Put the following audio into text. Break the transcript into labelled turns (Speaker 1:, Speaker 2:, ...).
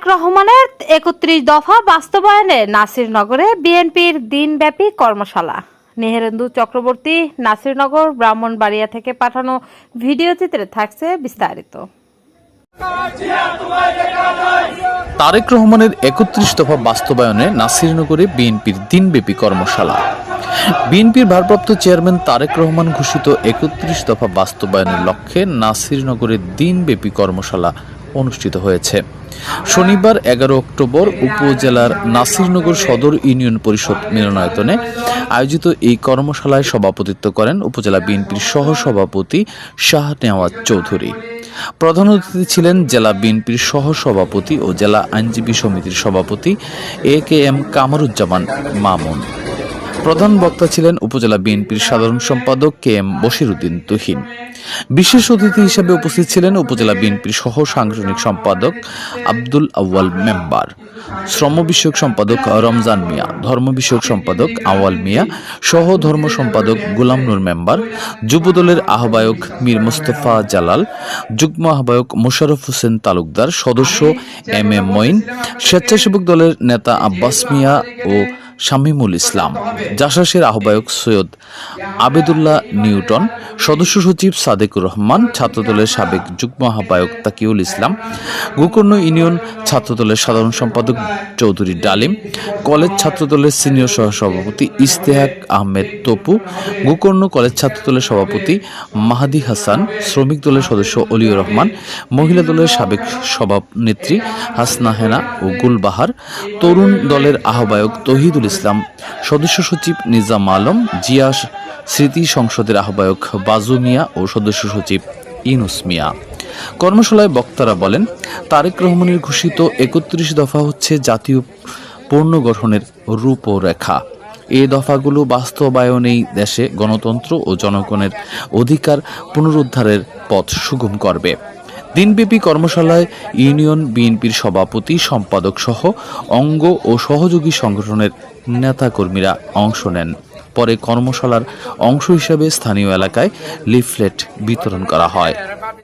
Speaker 1: তারেক রহমানের একত্রিশ দফা বাস্তবায়নে নাসিরনগরে বিএনপির দিনব্যাপী কর্মশালা। নেহেরেন্দু চক্রবর্তী নাসিরনগর, ব্রাহ্মণবাড়িয়া থেকে পাঠানো ভিডিও চিত্রে থাকছে বিস্তারিত।
Speaker 2: তারেক রহমানের একত্রিশ দফা বাস্তবায়নে নাসিরনগরে বিএনপির দিনব্যাপী কর্মশালা। বিএনপির ভারপ্রাপ্ত চেয়ারম্যান তারেক রহমান ঘোষিত একত্রিশ দফা বাস্তবায়নের লক্ষ্যে নাসিরনগরে দিনব্যাপী কর্মশালা অনুষ্ঠিত হয়েছে। শনিবার এগারো অক্টোবর উপজেলার নাসিরনগর সদর ইউনিয়ন পরিষদ মিলনায়তনে আয়োজিত এই কর্মশালায় সভাপতিত্ব করেন উপজেলা বিএনপির সহ সভাপতি শাহ নেওয়াজ চৌধুরী। প্রধান অতিথি ছিলেন জেলা বিএনপির সহ সভাপতি ও জেলা আইনজীবী সমিতির সভাপতি A K M Kamaruzzaman Mamun. প্রধান বক্তা ছিলেন উপজেলা বিএনপির সাধারণ সম্পাদক কে এম বশিরুদ্দিন তুহিন। বিশেষ অতিথি হিসেবে উপস্থিত ছিলেন উপজেলা বিএনপির সহ সাংগঠনিক সম্পাদক আব্দুল আউয়াল মেম্বার, শ্রম বিষয়ক সম্পাদক রমজান মিয়া, ধর্ম বিষয়ক সম্পাদক আওয়াল মিয়া, সহ ধর্ম সম্পাদক গোলাম নূর মেম্বার, যুবদলের আহ্বায়ক মীর মুস্তফা জালাল, যুগ্ম আহ্বায়ক মোশাররফ হোসেন তালুকদার, সদস্য এম এম মঈন, স্বেচ্ছাসেবক দলের নেতা আব্বাস মিয়া ও শামীমুল ইসলাম জাসাসের আহ্বায়ক সৈয়দ আবেদুল্লাহ নিউটন, সদস্য সচিব সাদেকুর রহমান, ছাত্রদলের সাবেক যুগ্ম আহ্বায়ক তাকিউল ইসলাম, গোকর্ণ ইউনিয়ন ছাত্রদলের সাধারণ সম্পাদক চৌধুরী ডালিম, কলেজ ছাত্রদলের সিনিয়র সহসভাপতি ইস্তেহাক আহমেদ তপু, গোকর্ণ কলেজ ছাত্রদলের সভাপতি মাহাদি হাসান, শ্রমিক দলের সদস্য অলিউর রহমান, মহিলা দলের সাবেক সভানেত্রী হাসনা হেনা ও গুলবাহার, তরুণ দলের আহ্বায়ক তহিদুল ইসলাম। সদস্য সচিব নিজাম আলম জিয়া স্মৃতি সংসদের আহ্বায়ক বাজু মিয়া ও সদস্য সচিব ইনুস মিয়া। কর্মশালায় বক্তারা বলেন, তারেক রহমানের ঘোষিত একত্রিশ দফা হচ্ছে জাতীয় পুনর্গঠনের রূপরেখা। এ দফাগুলো বাস্তবায়নেই দেশে গণতন্ত্র ও জনগণের অধিকার পুনরুদ্ধারের পথ সুগম করবে। দিনব্যাপী কর্মশালায় ইউনিয়ন বিএনপির সভাপতি, সম্পাদক সহ অঙ্গ ও সহযোগী সংগঠনের নেতাকর্মীরা অংশ নেন। পরে কর্মশালার অংশ হিসাবে স্থানীয় এলাকায় লিফলেট বিতরণ করা হয়।